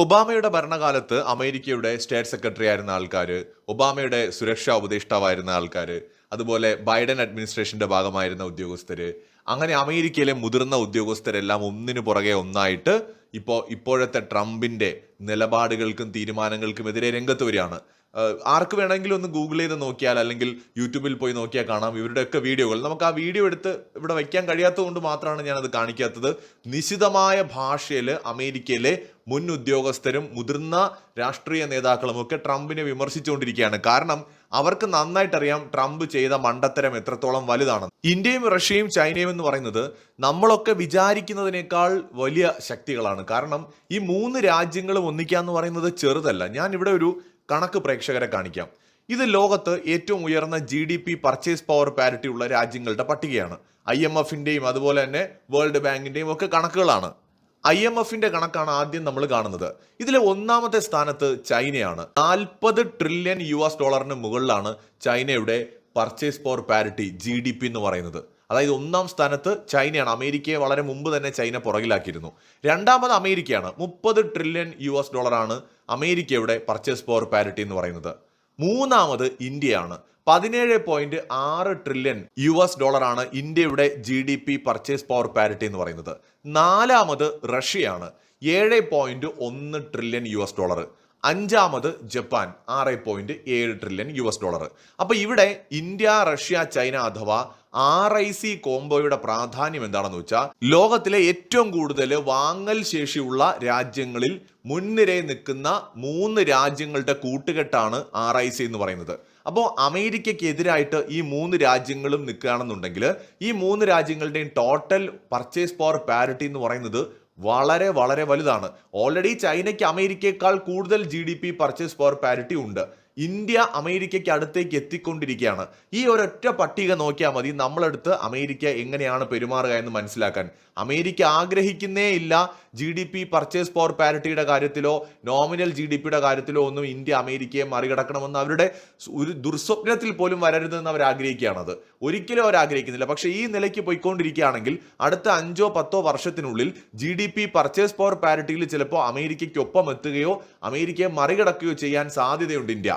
ഒബാമയുടെ ഭരണകാലത്ത് അമേരിക്കയുടെ state secretary ആയിരുന്ന ആൾക്കാർ ഒബാമയുടെ സുരക്ഷാ ഉപദേഷ്ടാവായിരുന്ന ആൾക്കാർ അതുപോലെ ബൈഡൻ അഡ്മിനിസ്ട്രേഷന്റെ ഭാഗമായിരുന്ന ഉദ്യോഗസ്ഥർ അങ്ങനെ അമേരിക്കയിലെ മുതിർന്ന ഉദ്യോഗസ്ഥരെല്ലാം ഒന്നിനു പുറകെ ഒന്നായിട്ട് ഇപ്പോൾ ഇപ്പോഴത്തെ ട്രംപിന്റെ നിലപാടുകൾക്കും തീരുമാനങ്ങൾക്കും എതിരെ രംഗത്ത് വരികയാണ്. ആർക്ക് വേണമെങ്കിലും ഒന്ന് ഗൂഗിൾ ചെയ്ത് നോക്കിയാൽ അല്ലെങ്കിൽ യൂട്യൂബിൽ പോയി നോക്കിയാൽ കാണാം ഇവരുടെയൊക്കെ വീഡിയോകൾ. നമുക്ക് ആ വീഡിയോ എടുത്ത് ഇവിടെ വയ്ക്കാൻ കഴിയാത്തത് കൊണ്ട് മാത്രമാണ് ഞാനത് കാണിക്കാത്തത്. നിശിതമായ ഭാഷയിൽ അമേരിക്കയിലെ മുൻ ഉദ്യോഗസ്ഥരും മുതിർന്ന രാഷ്ട്രീയ നേതാക്കളും ഒക്കെ ട്രംപിനെ വിമർശിച്ചുകൊണ്ടിരിക്കുകയാണ്. കാരണം അവർക്ക് നന്നായിട്ടറിയാം ട്രംപ് ചെയ്ത മണ്ടത്തരം എത്രത്തോളം വലുതാണ്. ഇന്ത്യയും റഷ്യയും ചൈനയും എന്ന് പറയുന്നത് നമ്മളൊക്കെ വിചാരിക്കുന്നതിനേക്കാൾ വലിയ ശക്തികളാണ്. കാരണം ഈ മൂന്ന് രാജ്യങ്ങളും ഒന്നിക്കാന്ന് പറയുന്നത് ചെറുതല്ല. ഞാൻ ഇവിടെ ഒരു കണക്ക് പ്രേക്ഷകരെ കാണിക്കാം. ഇത് ലോകത്ത് ഏറ്റവും ഉയർന്ന G D P purchase power parity ഉള്ള രാജ്യങ്ങളുടെ പട്ടികയാണ്. ഐ എം എഫിന്റെയും അതുപോലെ തന്നെ വേൾഡ് ബാങ്കിന്റെയും ഒക്കെ കണക്കുകളാണ്. ഐ എം എഫിന്റെ കണക്കാണ് ആദ്യം നമ്മൾ കാണുന്നത്. ഇതിലെ ഒന്നാമത്തെ സ്ഥാനത്ത് ചൈനയാണ്. നാൽപ്പത് ട്രില്യൺ യു എസ് ഡോളറിന് മുകളിലാണ് ചൈനയുടെ purchase power parity G D P എന്ന് പറയുന്നത്. അതായത് ഒന്നാം സ്ഥാനത്ത് ചൈനയാണ്. അമേരിക്കയെ വളരെ മുമ്പ് തന്നെ ചൈന പുറകിലാക്കിയിരുന്നു. രണ്ടാമത് അമേരിക്കയാണ്. മുപ്പത് ട്രില്യൺ യു എസ് ഡോളറാണ് അമേരിക്കയുടെ പർച്ചേസ് പവർ പാരിറ്റി എന്ന് പറയുന്നത്. മൂന്നാമത് ഇന്ത്യയാണ്. പതിനേഴ് പോയിന്റ് ആറ് ട്രില്യൺ യു എസ് ഡോളറാണ് ഇന്ത്യയുടെ G D P purchase power parity എന്ന് പറയുന്നത്. നാലാമത് റഷ്യയാണ്. ഏഴ് പോയിന്റ് ഒന്ന് ട്രില്യൺ യു എസ് ഡോളർ അഞ്ചാമത് ജപ്പാൻ. ആറ് പോയിന്റ് ഏഴ് ട്രില്യൺ യു എസ് ഡോളർ അപ്പോൾ ഇവിടെ ഇന്ത്യ റഷ്യ ചൈന അഥവാ ആർ ഐ സി കോംബോയുടെ പ്രാധാന്യം എന്താണെന്ന് വെച്ചാൽ ലോകത്തിലെ ഏറ്റവും കൂടുതൽ വാങ്ങൽ ശേഷിയുള്ള രാജ്യങ്ങളിൽ മുൻനിരയിൽ നിൽക്കുന്ന മൂന്ന് രാജ്യങ്ങളുടെ കൂട്ടുകെട്ടാണ് ആർ ഐ സി എന്ന് പറയുന്നത്. അപ്പോൾ അമേരിക്കയ്ക്ക് എതിരായിട്ട് ഈ മൂന്ന് രാജ്യങ്ങളും നിൽക്കുകയാണെന്നുണ്ടെങ്കിൽ ഈ മൂന്ന് രാജ്യങ്ങളുടെയും ടോട്ടൽ പർച്ചേസ് പവർ പാരിറ്റി എന്ന് പറയുന്നത് വളരെ വളരെ വലുതാണ്. ഓൾറെഡി ചൈനയ്ക്ക് അമേരിക്കയെക്കാൾ കൂടുതൽ G D P purchase power parity ഉണ്ട്. ഇന്ത്യ അമേരിക്കയ്ക്ക് അടുത്തേക്ക് എത്തിക്കൊണ്ടിരിക്കുകയാണ്. ഈ ഒരൊറ്റ പട്ടിക നോക്കിയാൽ മതി നമ്മളെടുത്ത് അമേരിക്ക എങ്ങനെയാണ് പെരുമാറുക എന്ന് മനസ്സിലാക്കാൻ. അമേരിക്ക ആഗ്രഹിക്കുന്നേ ഇല്ല G D P purchase power പാരിറ്റിയുടെ കാര്യത്തിലോ നോമിനൽ ജി ഡി പിയുടെ കാര്യത്തിലോ ഒന്നും ഇന്ത്യ അമേരിക്കയെ മറികടക്കണമെന്ന് അവരുടെ ഒരു ദുർസ്വപ്നത്തിൽ പോലും വരരുതെന്ന് അവർ ആഗ്രഹിക്കുകയാണത്. ഒരിക്കലും അവർ ആഗ്രഹിക്കുന്നില്ല. പക്ഷേ ഈ നിലയ്ക്ക് പോയിക്കൊണ്ടിരിക്കുകയാണെങ്കിൽ അടുത്ത അഞ്ചോ പത്തോ വർഷത്തിനുള്ളിൽ G D P purchase power പാരിറ്റിയിൽ ചിലപ്പോൾ അമേരിക്കയ്ക്കൊപ്പം എത്തുകയോ അമേരിക്കയെ മറികടക്കുകയോ ചെയ്യാൻ സാധ്യതയുണ്ട് ഇന്ത്യ.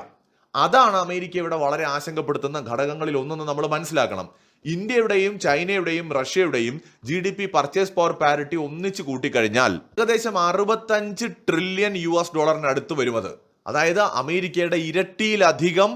അതാണ് അമേരിക്ക ഇവിടെ വളരെ ആശങ്കപ്പെടുത്തുന്ന ഘടകങ്ങളിൽ ഒന്നെന്ന് നമ്മൾ മനസ്സിലാക്കണം. ഇന്ത്യയുടെയും ചൈനയുടെയും റഷ്യയുടെയും G D P purchase power parity ഒന്നിച്ച് കൂട്ടിക്കഴിഞ്ഞാൽ ഏകദേശം അറുപത്തഞ്ച് ട്രില്യൺ യു എസ് ഡോളറിന് അടുത്ത് വരുമത് അതായത് അമേരിക്കയുടെ ഇരട്ടിയിലധികം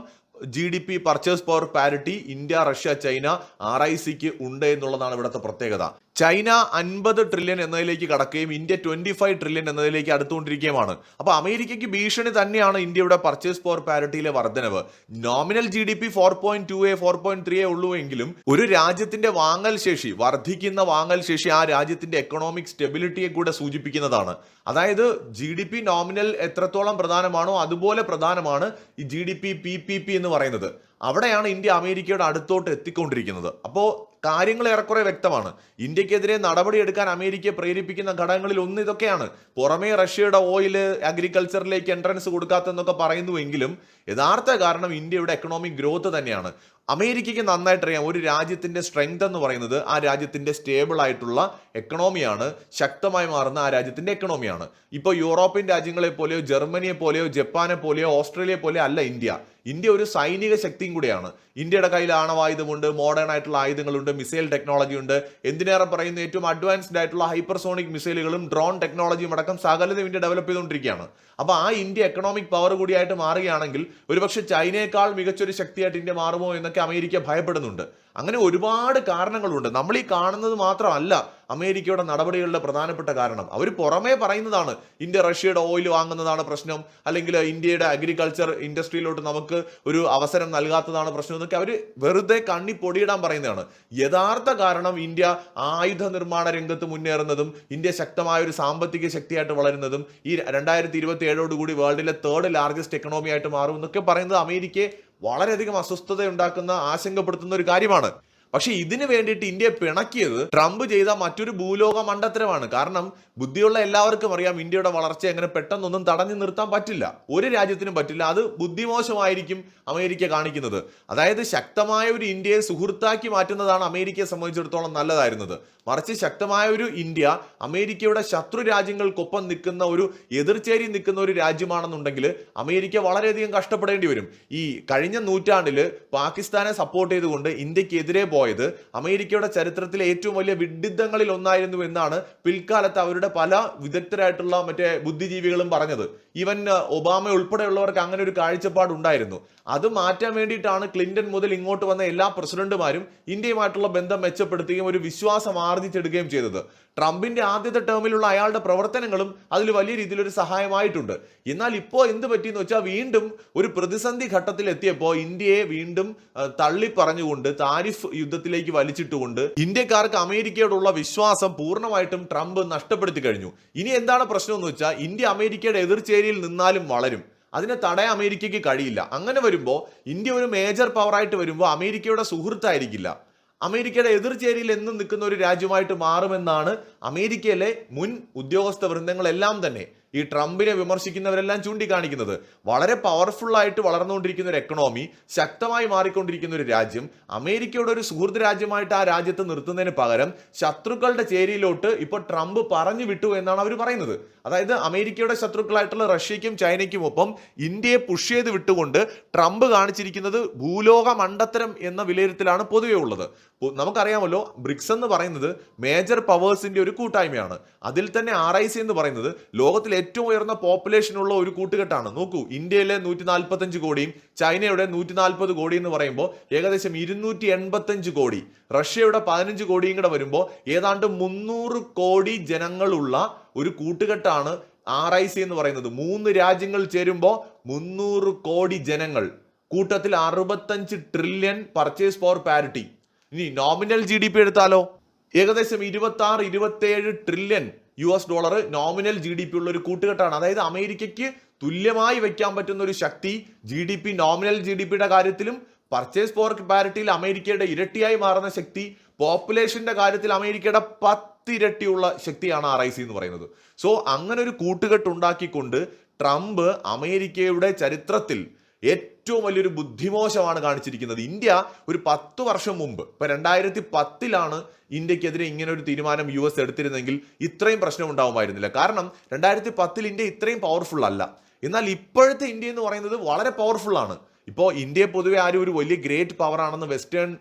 G D P purchase power parity India Russia China R I സിക്ക് ഉണ്ട് എന്നുള്ളതാണ് ഇവിടുത്തെ പ്രത്യേകത. ചൈന അൻപത് ട്രില്യൺ എന്നതിലേക്ക് കടക്കുകയും ഇന്ത്യ ട്വന്റി ഫൈവ് ട്രില്യൺ എന്നതിലേക്ക് അടുത്തുകൊണ്ടിരിക്കുകയുമാണ്. അപ്പൊ അമേരിക്കയ്ക്ക് ഭീഷണി തന്നെയാണ് ഇന്ത്യയുടെ പർച്ചേസ് പവർ പാരിറ്റിയിലെ വർധനവ് nominal G D P four point two A four point three എ ഉള്ളൂ എങ്കിലും ഒരു രാജ്യത്തിന്റെ വാങ്ങൽ ശേഷി വർദ്ധിക്കുന്ന വാങ്ങൽ ശേഷി ആ രാജ്യത്തിന്റെ എക്കണോമിക് സ്റ്റെബിലിറ്റിയെ കൂടെ സൂചിപ്പിക്കുന്നതാണ്. അതായത് ജി ഡി പി നോമിനൽ എത്രത്തോളം പ്രധാനമാണോ അതുപോലെ പ്രധാനമാണ് ഈ G D P P P P എന്ന് പറയുന്നത്. അവിടെയാണ് ഇന്ത്യ അമേരിക്കയുടെ അടുത്തോട്ട് എത്തിക്കൊണ്ടിരിക്കുന്നത്. അപ്പോൾ കാര്യങ്ങൾ ഏറെക്കുറെ വ്യക്തമാണ്. ഇന്ത്യക്കെതിരെ നടപടിയെടുക്കാൻ അമേരിക്കയെ പ്രേരിപ്പിക്കുന്ന ഘടകങ്ങളിൽ ഒന്ന് ഇതൊക്കെയാണ്. പുറമേ റഷ്യയുടെ ഓയിൽ അഗ്രികൾച്ചറിലേക്ക് എൻട്രൻസ് കൊടുക്കാത്തെന്നൊക്കെ പറയുന്നുവെങ്കിലും യഥാർത്ഥ കാരണം ഇന്ത്യയുടെ എക്കണോമിക് ഗ്രോത്ത് തന്നെയാണ്. അമേരിക്കയ്ക്ക് നന്നായിട്ട് അറിയാം ഒരു രാജ്യത്തിന്റെ സ്ട്രെങ്ത് എന്ന് പറയുന്നത് ആ രാജ്യത്തിന്റെ സ്റ്റേബിൾ ആയിട്ടുള്ള എക്കണോമിയാണ് ശക്തമായി മാറുന്ന ആ രാജ്യത്തിന്റെ എക്കണോമിയാണ് ഇപ്പോൾ യൂറോപ്യൻ രാജ്യങ്ങളെ പോലെയോ ജർമ്മനിയെ പോലെയോ ജപ്പാനെ പോലെയോ ഓസ്ട്രേലിയയെ പോലെയോ അല്ല ഇന്ത്യ. ഇന്ത്യ ഒരു സൈനിക ശക്തിയും കൂടിയാണ്. ഇന്ത്യയുടെ കയ്യിൽ ആണവായുധമുണ്ട് മോഡേൺ ആയിട്ടുള്ള ആയുധങ്ങളുണ്ട് മിസൈൽ ടെക്നോളജി ഉണ്ട്. എന്തിനേറെ പറയുന്ന ഏറ്റവും അഡ്വാൻസ്ഡ് ആയിട്ടുള്ള ഹൈപ്പർസോണിക് മിസൈലുകളും ഡ്രോൺ ടെക്നോളജിയും അടക്കം സകലതും ഇന്ത്യ ഡെവലപ്പ് ചെയ്തുകൊണ്ടിരിക്കുകയാണ്. അപ്പോൾ ആ ഇന്ത്യ എക്കണോമിക് പവർ കൂടിയായിട്ട് മാറുകയാണെങ്കിൽ ഒരുപക്ഷെ ചൈനയേക്കാൾ മികച്ചൊരു ശക്തിയായിട്ട് ഇന്ത്യ മാറുമോ എന്നൊക്കെ അമേരിക്ക ഭയപ്പെടുന്നുണ്ട്. അങ്ങനെ ഒരുപാട് കാരണങ്ങളുണ്ട്. നമ്മൾ ഈ കാണുന്നത് മാത്രമല്ല അമേരിക്കയുടെ നടപടികളുടെ പ്രധാനപ്പെട്ട കാരണം. അവർ പുറമേ പറയുന്നതാണ് ഇന്ത്യ റഷ്യയുടെ ഓയിൽ വാങ്ങുന്നതാണ് പ്രശ്നം. അല്ലെങ്കിൽ ഇന്ത്യയുടെ അഗ്രികൾച്ചർ ഇൻഡസ്ട്രിയിലോട്ട് നമുക്ക് ഒരു അവസരം നൽകാത്തതാണ് പ്രശ്നം എന്നൊക്കെ അവർ വെറുതെ കണ്ണി പൊടിയിടാൻ പറയുന്നതാണ്. യഥാർത്ഥ കാരണം ഇന്ത്യ ആയുധ നിർമ്മാണ രംഗത്ത് മുന്നേറുന്നതും ഇന്ത്യ ശക്തമായ ഒരു സാമ്പത്തിക ശക്തിയായിട്ട് വളരുന്നതും ഈ രണ്ടായിരത്തി ഇരുപത്തി ഏഴോടുകൂടി വേൾഡിലെ തേർഡ് ലാർജസ്റ്റ് എക്കണോമി ആയിട്ട് മാറും എന്നൊക്കെ പറയുന്നത് അമേരിക്കയെ വളരെയധികം അസ്വസ്ഥത ഉണ്ടാക്കുന്ന ആശങ്കപ്പെടുത്തുന്ന ഒരു കാര്യമാണ്. പക്ഷെ ഇതിന് വേണ്ടിയിട്ട് ഇന്ത്യയെ പിണക്കിയത് ട്രംപ് ചെയ്ത മറ്റൊരു ഭൂലോക മണ്ടത്തരമാണ്. കാരണം ബുദ്ധിയുള്ള എല്ലാവർക്കും അറിയാം ഇന്ത്യയുടെ വളർച്ച എങ്ങനെ പെട്ടെന്നൊന്നും തടഞ്ഞു നിർത്താൻ പറ്റില്ല. ഒരു രാജ്യത്തിനും പറ്റില്ല. അത് ബുദ്ധിമോശമായിരിക്കും അമേരിക്ക കാണിക്കുന്നത്. അതായത് ശക്തമായ ഒരു ഇന്ത്യയെ സുഹൃത്താക്കി മാറ്റുന്നതാണ് അമേരിക്കയെ സംബന്ധിച്ചിടത്തോളം നല്ലതായിരുന്നത്. മറിച്ച് ശക്തമായ ഒരു ഇന്ത്യ അമേരിക്കയുടെ ശത്രു രാജ്യങ്ങൾക്കൊപ്പം നിൽക്കുന്ന ഒരു എതിർചേരി നിൽക്കുന്ന ഒരു രാജ്യമാണെന്നുണ്ടെങ്കിൽ അമേരിക്ക വളരെയധികം കഷ്ടപ്പെടേണ്ടി വരും. ഈ കഴിഞ്ഞ നൂറ്റാണ്ടിൽ പാകിസ്ഥാനെ സപ്പോർട്ട് ചെയ്തുകൊണ്ട് ഇന്ത്യക്കെതിരെ പോയത്. അമേരിക്കയുടെ ചരിത്രത്തിലെ ഏറ്റവും വലിയ വിഡിദ്ധങ്ങളിൽ ഒന്നായിരുന്നു എന്നാണ് പിൽക്കാലത്ത് അവരുടെ പല വിദഗ്ധരായിട്ടുള്ള മറ്റേ ബുദ്ധിജീവികളും പറഞ്ഞത്. ഈവൻ ഒബാമ ഉൾപ്പെടെയുള്ളവർക്ക് അങ്ങനെ ഒരു കാഴ്ചപ്പാട് ഉണ്ടായിരുന്നു. അത് മാറ്റാൻ വേണ്ടിയിട്ടാണ് ക്ലിന്റൺ മുതൽ ഇങ്ങോട്ട് വന്ന എല്ലാ പ്രസിഡന്റുമാരും ഇന്ത്യയുമായിട്ടുള്ള ബന്ധം മെച്ചപ്പെടുത്തുകയും ഒരു വിശ്വാസം ആർജിച്ചെടുക്കുകയും ചെയ്തത്. ട്രംപിന്റെ ആദ്യത്തെ ടേമിലുള്ള അയാളുടെ പ്രവർത്തനങ്ങളും അതിൽ വലിയ രീതിയിലൊരു സഹായമായിട്ടുണ്ട്. എന്നാൽ ഇപ്പോൾ എന്ത് പറ്റിയെന്ന് വെച്ചാൽ വീണ്ടും ഒരു പ്രതിസന്ധി ഘട്ടത്തിൽ എത്തിയപ്പോൾ ഇന്ത്യയെ വീണ്ടും തള്ളിപ്പറഞ്ഞുകൊണ്ട് തള്ളി പറഞ്ഞുകൊണ്ട് താരിഫ് യുദ്ധത്തിലേക്ക് വലിച്ചിട്ടുകൊണ്ട് ഇന്ത്യക്കാർക്ക് അമേരിക്കയോടുള്ള വിശ്വാസം പൂർണമായിട്ടും ട്രംപ് നഷ്ടപ്പെടുത്തി കഴിഞ്ഞു. ഇനി എന്താണ് പ്രശ്നം എന്ന് വെച്ചാൽ ഇന്ത്യ അമേരിക്കയുടെ എതിർചേരിയിൽ നിന്നാലും വളരും. അതിനെ തടയാൻ അമേരിക്കയ്ക്ക് കഴിയില്ല. അങ്ങനെ വരുമ്പോൾ ഇന്ത്യ ഒരു മേജർ പവറായിട്ട് വരുമ്പോൾ അമേരിക്കയുടെ സുഹൃത്തായിരിക്കില്ല. അമേരിക്കയുടെ എതിർചേരിയിൽ എന്നും നിൽക്കുന്ന ഒരു രാജ്യമായിട്ട് മാറുമെന്നാണ് അമേരിക്കയിലെ മുൻ ഉദ്യോഗസ്ഥ വൃന്ദങ്ങളെല്ലാം തന്നെ ഈ ട്രംപിനെ വിമർശിക്കുന്നവരെല്ലാം ചൂണ്ടിക്കാണിക്കുന്നത്. വളരെ പവർഫുൾ ആയിട്ട് വളർന്നുകൊണ്ടിരിക്കുന്ന ഒരു എക്കണോമി ശക്തമായി മാറിക്കൊണ്ടിരിക്കുന്ന ഒരു രാജ്യം അമേരിക്കയുടെ ഒരു സുഹൃത്ത് രാജ്യമായിട്ട് ആ രാജ്യത്ത് നിർത്തുന്നതിന് പകരം ശത്രുക്കളുടെ ചേരിയിലോട്ട് ഇപ്പോൾ ട്രംപ് പറഞ്ഞു വിട്ടു എന്നാണ് അവർ പറയുന്നത്. അതായത് അമേരിക്കയുടെ ശത്രുക്കളായിട്ടുള്ള റഷ്യയ്ക്കും ചൈനയ്ക്കും ഒപ്പം ഇന്ത്യയെ പുഷ് ചെയ്ത് വിട്ടുകൊണ്ട് ട്രംപ് കാണിച്ചിരിക്കുന്നത് ഭൂലോക മണ്ടത്തരം എന്ന വിലയിരുത്തലാണ് പൊതുവെ ഉള്ളത്. നമുക്കറിയാമല്ലോ ബ്രിക്സ് എന്ന് പറയുന്നത് മേജർ പവേഴ്സിന്റെ ഒരു കൂട്ടായ്മയാണ്. അതിൽ തന്നെ ആർ ഐ സി എന്ന് പറയുന്നത് ലോകത്തിൽ ഏറ്റവും ഉയർന്ന പോപ്പുലേഷൻ ഉള്ള ഒരു കൂട്ടുകെട്ടാണ്. നോക്കൂ ഇന്ത്യയിലെ നൂറ്റി നാൽപ്പത്തഞ്ച് കോടിയും ചൈനയുടെ നൂറ്റി നാൽപ്പത് കോടി എന്ന് പറയുമ്പോൾ ഏകദേശം ഇരുന്നൂറ്റി എൺപത്തഞ്ച് കോടി. റഷ്യയുടെ പതിനഞ്ച് കോടിയും കൂടെ വരുമ്പോൾ ഏതാണ്ട് മുന്നൂറ് കോടി ജനങ്ങളുള്ള ഒരു കൂട്ടുകെട്ടാണ് ആർ ഐ സി എന്ന് പറയുന്നത്. മൂന്ന് രാജ്യങ്ങൾ ചേരുമ്പോൾ മുന്നൂറ് കോടി ജനങ്ങൾ. കൂട്ടത്തിൽ അറുപത്തഞ്ച് ട്രില്യൺ പർച്ചേസ് പവർ പാരിറ്റി ഇനി നോമിനൽ ജി ഡി പി എടുത്താലോ? ഏകദേശം ഇരുപത്തി ആറ് ഇരുപത്തേഴ് trillion U S dollar nominal G D P ഉള്ള ഒരു കൂട്ടുകെട്ടാണ്. അതായത് അമേരിക്കയ്ക്ക് തുല്യമായി വെക്കാൻ പറ്റുന്ന ഒരു ശക്തി G D P nominal G D പിയുടെ കാര്യത്തിലും പർച്ചേസ് പവർ പാരിറ്റിയിൽ അമേരിക്കയുടെ ഇരട്ടിയായി മാറുന്ന ശക്തി പോപ്പുലേഷന്റെ കാര്യത്തിൽ അമേരിക്കയുടെ പത്തിരട്ടിയുള്ള ശക്തിയാണ് ആർ ഐ സി എന്ന് പറയുന്നത്. സോ അങ്ങനെ ഒരു കൂട്ടുകെട്ട് ഉണ്ടാക്കിക്കൊണ്ട് ട്രംപ് അമേരിക്കയുടെ ചരിത്രത്തിൽ വലിയൊരു ബുദ്ധിമോശമാണ് കാണിച്ചിരിക്കുന്നത്. ഇന്ത്യ ഒരു പത്ത് വർഷം മുമ്പ് ഇപ്പൊ രണ്ടായിരത്തി പത്തിലാണ് ഇന്ത്യക്കെതിരെ ഇങ്ങനെ ഒരു തീരുമാനം യു എസ് എടുത്തിരുന്നെങ്കിൽ ഇത്രയും പ്രശ്നം ഉണ്ടാവുമായിരുന്നില്ല കാരണം രണ്ടായിരത്തി പത്തിൽ ഇന്ത്യ ഇത്രയും പവർഫുൾ അല്ല. എന്നാൽ ഇപ്പോഴത്തെ ഇന്ത്യ എന്ന് പറയുന്നത് വളരെ പവർഫുൾ ആണ്. ഇപ്പോൾ ഇന്ത്യയെ പൊതുവെ ആരും ഒരു വലിയ ഗ്രേറ്റ് പവറാണെന്ന് വെസ്റ്റേൺ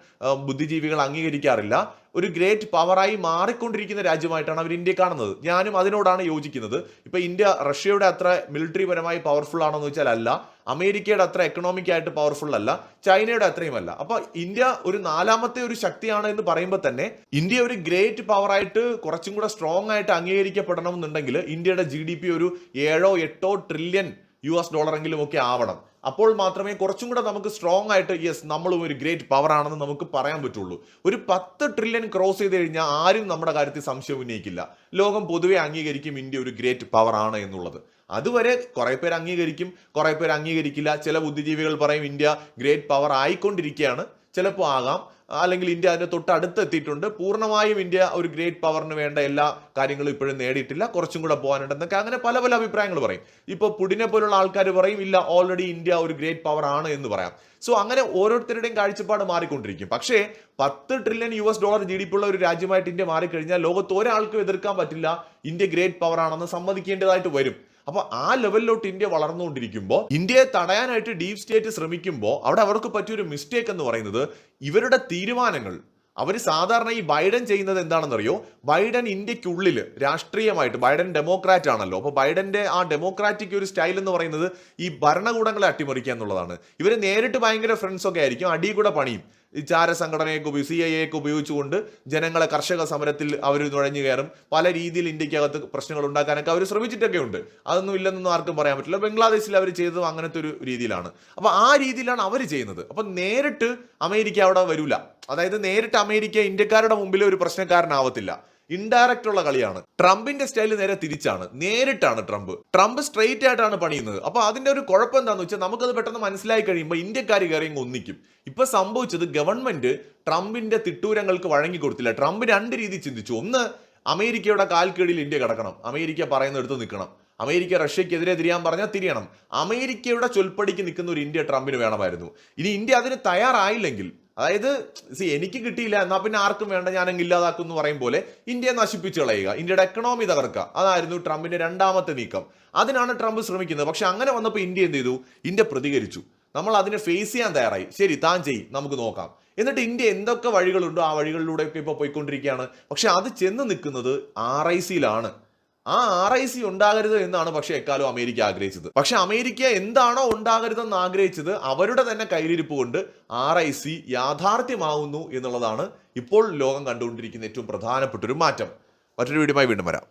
ബുദ്ധിജീവികൾ അംഗീകരിക്കാറില്ല. ഒരു ഗ്രേറ്റ് പവറായി മാറിക്കൊണ്ടിരിക്കുന്ന രാജ്യമായിട്ടാണ് അവർ ഇന്ത്യ കാണുന്നത്. ഞാനും അതിനോടാണ് യോജിക്കുന്നത്. ഇപ്പൊ ഇന്ത്യ റഷ്യയുടെ അത്ര മിലിറ്ററി പരമായി പവർഫുൾ ആണെന്ന് വെച്ചാൽ അല്ല. അമേരിക്കയുടെ അത്ര എക്കണോമിക് ആയിട്ട് പവർഫുൾ അല്ല. ചൈനയുടെ അത്രയും അല്ല. അപ്പൊ ഇന്ത്യ ഒരു നാലാമത്തെ ഒരു ശക്തിയാണ് എന്ന് പറയുമ്പോൾ തന്നെ ഇന്ത്യ ഒരു ഗ്രേറ്റ് പവറായിട്ട് കുറച്ചും കൂടെ സ്ട്രോങ് ആയിട്ട് അംഗീകരിക്കപ്പെടണം എന്നുണ്ടെങ്കിൽ ഇന്ത്യയുടെ ജി ഒരു ഏഴോ എട്ടോ ട്രില്യൺ യു എസ് ഡോളറെങ്കിലും ഒക്കെ ആവണം. അപ്പോൾ മാത്രമേ കുറച്ചും കൂടെ നമുക്ക് സ്ട്രോങ് ആയിട്ട് യെസ് നമ്മളും ഒരു ഗ്രേറ്റ് പവർ ആണെന്ന് നമുക്ക് പറയാൻ പറ്റുള്ളൂ. ഒരു പത്ത് ട്രില്യൺ ക്രോസ് ചെയ്ത് കഴിഞ്ഞാൽ ആരും നമ്മുടെ കാര്യത്തിൽ സംശയം ഉന്നയിക്കില്ല. ലോകം പൊതുവെ അംഗീകരിക്കും ഇന്ത്യ ഒരു ഗ്രേറ്റ് പവർ ആണ് എന്നുള്ളത്. അതുവരെ കുറെ പേര് അംഗീകരിക്കും കുറെ പേര് അംഗീകരിക്കില്ല. ചില ബുദ്ധിജീവികൾ പറയും ഇന്ത്യ ഗ്രേറ്റ് പവർ ആയിക്കൊണ്ടിരിക്കുകയാണ്. ചിലപ്പോൾ ആകാം. അല്ലെങ്കിൽ ഇന്ത്യ അതിന് തൊട്ട് അടുത്ത് എത്തിയിട്ടുണ്ട് പൂർണമായും ഇന്ത്യ ഒരു ഗ്രേറ്റ് പവറിന് വേണ്ട എല്ലാ കാര്യങ്ങളും ഇപ്പോഴും നേടിയിട്ടില്ല. കുറച്ചും കൂടെ പോകാനുണ്ടെന്നൊക്കെ അങ്ങനെ പല പല അഭിപ്രായങ്ങൾ പറയും. ഇപ്പോൾ പുടിനെ പോലുള്ള ആൾക്കാർ പറയും ഇല്ല ഓൾറെഡി ഇന്ത്യ ഒരു ഗ്രേറ്റ് പവർ ആണ് എന്ന് പറയാം. സോ അങ്ങനെ ഓരോരുത്തരുടെയും കാഴ്ചപ്പാട് മാറിക്കൊണ്ടിരിക്കും. പക്ഷേ പത്ത് trillion U S dollar G D P ഉള്ള ഒരു രാജ്യമായിട്ട് ഇന്ത്യ മാറിക്കഴിഞ്ഞാൽ ലോകത്ത് ഒരാൾക്കും എതിർക്കാൻ പറ്റില്ല. ഇന്ത്യ ഗ്രേറ്റ് പവർ ആണെന്ന് സമ്മതിക്കേണ്ടതായിട്ട് വരും. അപ്പൊ ആ ലെവലിലോട്ട് ഇന്ത്യ വളർന്നുകൊണ്ടിരിക്കുമ്പോൾ ഇന്ത്യയെ തടയാനായിട്ട് ഡീപ് സ്റ്റേറ്റ് ശ്രമിക്കുമ്പോൾ അവിടെ അവർക്ക് പറ്റിയൊരു മിസ്റ്റേക്ക് എന്ന് പറയുന്നത് ഇവരുടെ തീരുമാനങ്ങൾ. അവർ സാധാരണ ഈ ബൈഡൻ ചെയ്യുന്നത് എന്താണെന്നറിയോ? ബൈഡൻ ഇന്ത്യക്കുള്ളിൽ രാഷ്ട്രീയമായിട്ട് ബൈഡൻ ഡെമോക്രാറ്റ് ആണല്ലോ. അപ്പോൾ ബൈഡന്റെ ആ ഡെമോക്രാറ്റിക് ഒരു സ്റ്റൈൽ എന്ന് പറയുന്നത് ഈ ഭരണകൂടങ്ങളെ അട്ടിമറിക്കുക എന്നുള്ളതാണ്. ഇവർ നേരിട്ട് ഭയങ്കര ഫ്രണ്ട്സ് ഒക്കെ ആയിരിക്കും അടി കൂടെ പണിയും. ഈ ചാര സംഘടനയൊക്കെ ഉപയോഗിച്ച് സി ഐ ഒക്കെ ഉപയോഗിച്ചുകൊണ്ട് ജനങ്ങളെ കർഷക സമരത്തിൽ അവർ നുഴഞ്ഞു കയറും പല രീതിയിൽ ഇന്ത്യക്കകത്ത് പ്രശ്നങ്ങൾ ഉണ്ടാക്കാനൊക്കെ അവർ ശ്രമിച്ചിട്ടൊക്കെ ഉണ്ട്. അതൊന്നും ഇല്ലെന്നൊന്നും ആർക്കും പറയാൻ പറ്റില്ല. ബംഗ്ലാദേശിൽ അവർ ചെയ്തതും അങ്ങനത്തെ ഒരു രീതിയിലാണ്. അപ്പോൾ ആ രീതിയിലാണ് അവർ ചെയ്യുന്നത്. അപ്പം നേരിട്ട് അമേരിക്ക അവിടെ വരില്ല അതായത് നേരിട്ട് അമേരിക്ക ഇന്ത്യക്കാരുടെ മുമ്പിൽ ഒരു പ്രശ്നക്കാരനാവത്തില്ല. ഇൻഡയറക്റ്റ് ഉള്ള കളിയാണ്. ട്രംപിന്റെ സ്റ്റൈൽ നേരെ തിരിച്ചാണ്. നേരിട്ടാണ് ട്രംപ്. ട്രംപ് സ്ട്രെയിറ്റ് ആയിട്ടാണ് പണിയുന്നത്. അപ്പൊ അതിന്റെ ഒരു കുഴപ്പം എന്താണെന്ന് വെച്ചാൽ നമുക്കത് പെട്ടെന്ന് മനസ്സിലായി കഴിയുമ്പോൾ ഇന്ത്യക്കാർ കയറി ഒന്നിക്കും. ഇപ്പൊ സംഭവിച്ചത് ഗവൺമെന്റ് ട്രംപിന്റെ തിട്ടൂരങ്ങൾക്ക് വഴങ്ങി കൊടുത്തില്ല. ട്രംപ് രണ്ട് രീതി ചിന്തിച്ചു. ഒന്ന് അമേരിക്കയുടെ കാൽക്കീഴിൽ ഇന്ത്യ കിടക്കണം. അമേരിക്ക പറയുന്നിടത്ത് നിൽക്കണം. അമേരിക്ക റഷ്യക്കെതിരെ തിരിയാൻ പറഞ്ഞാൽ തിരിയണം. അമേരിക്കയുടെ ചൊൽപ്പടിക്ക് നിൽക്കുന്ന ഒരു ഇന്ത്യ ട്രംപിന് വേണമായിരുന്നു. ഇനി ഇന്ത്യ അതിന് തയ്യാറായില്ലെങ്കിൽ അതായത് സി എനിക്ക് കിട്ടിയില്ല എന്നാൽ പിന്നെ ആർക്കും വേണ്ട ഞാൻ അങ്ങ് ഇല്ലാതാക്കും എന്ന് പറയും പോലെ ഇന്ത്യയെ നശിപ്പിച്ചു കളയുക. ഇന്ത്യയുടെ എക്കണോമി തകർക്കുക. അതായിരുന്നു ട്രംപിന്റെ രണ്ടാമത്തെ നീക്കം. അതിനാണ് ട്രംപ് ശ്രമിക്കുന്നത്. പക്ഷെ അങ്ങനെ വന്നപ്പോൾ ഇന്ത്യ എന്ത് ചെയ്തു? ഇന്ത്യ പ്രതികരിച്ചു. നമ്മൾ അതിനെ ഫേസ് ചെയ്യാൻ തയ്യാറായി. ശരി താൻ ചെയ്യും നമുക്ക് നോക്കാം. എന്നിട്ട് ഇന്ത്യ എന്തൊക്കെ വഴികളുണ്ടോ ആ വഴികളിലൂടെയൊക്കെ ഇപ്പോൾ പോയിക്കൊണ്ടിരിക്കുകയാണ്. പക്ഷെ അത് ചെന്ന് നിൽക്കുന്നത് ആർ ഐ സിയിലാണ് ആ ആർ ഐ സി ഉണ്ടാകരുത് എന്നാണ് പക്ഷേ എക്കാലം അമേരിക്ക ആഗ്രഹിച്ചത്. പക്ഷെ അമേരിക്ക എന്താണോ ഉണ്ടാകരുതെന്ന് ആഗ്രഹിച്ചത് അവരുടെ തന്നെ കയ്യിലിരിപ്പ് കൊണ്ട് ആർ ഐ സി യാഥാർത്ഥ്യമാവുന്നു എന്നുള്ളതാണ് ഇപ്പോൾ ലോകം കണ്ടുകൊണ്ടിരിക്കുന്ന ഏറ്റവും പ്രധാനപ്പെട്ട ഒരു മാറ്റം. മറ്റൊരു വീഡിയോയുമായി വീണ്ടും വരാം.